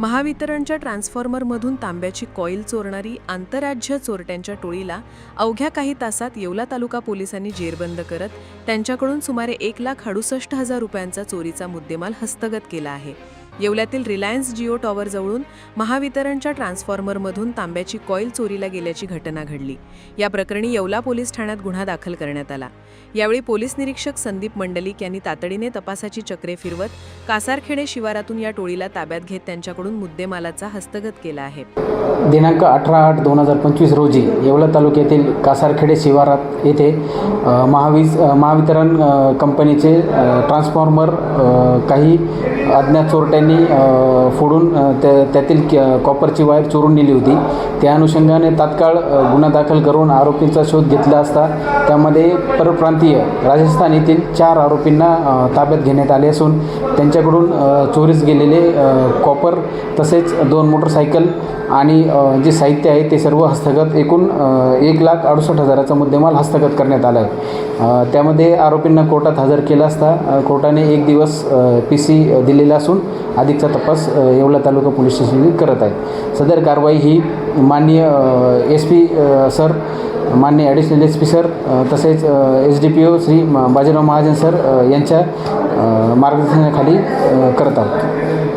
महावितरणच्या ट्रान्सफॉर्मरमधून तांब्याची कॉईल चोरणारी आंतरराज्य चोरट्यांच्या टोळीला अवघ्या काही तासात येवला तालुका पोलिसांनी जेरबंद करत त्यांच्याकडून सुमारे एक लाख अडुसष्ट हजार रुपयांचा चोरीचा मुद्देमाल हस्तगत केला आहे. येवल्यातील रिलायन्स जिओ टॉवरजवळून महावितरणच्या ट्रान्सफॉर्मरमधून तांब्याची कॉईल चोरीला गेल्याची घटना घडली. या प्रकरणी येवला पोलीस ठाण्यात गुन्हा दाखल करण्यात आला. यावेळी पोलीस निरीक्षक संदीप मंडलिक यांनी तातडीने तपासाची चक्रे फिरवत कासारखेडे शिवारातून या टोळीला ताब्यात घेत त्यांच्याकडून मुद्देमालाचा हस्तगत केला आहे. दिनांक अठरा आठ दोन हजार पंचवीस रोजी येवला तालुक्यातील कासारखेडे शिवारात येथे महावीज महावितरण कंपनीचे ट्रान्सफॉर्मर काही अज्ञात चोरट्यांनी फोडून त्या त्यातील कॉपरची वायर चोरून नेली होती. त्या अनुषंगाने तात्काळ गुन्हा दाखल करून आरोपींचा शोध घेतला असता त्यामध्ये पर प्रांतीय राजस्थान येथील चार आरोपींना ताब्यात घेण्यात आले असून त्यांच्याकडून चोरीस गेलेले कॉपर तसेच दोन मोटरसायकल आणि जे साहित्य आहे ते सर्व हस्तगत एकूण एक लाख अडुसष्ट हजाराचा मुद्देमाल हस्तगत करण्यात आला आहे त्यामध्ये आरोपींना कोर्टात हजर केला असता कोर्टाने एक दिवस पी सी दिलेला असून अधिकचा तपास येवला तालुका पोलीस स्टेशन करत आहे. सदर कारवाई ही माननीय एस पी सर मान्य ॲडिशनल एस पी सर तसेच S D P O Shri Bajirao Mahajan sir यांच्या मार्गदर्शनाखाली करत आहोत.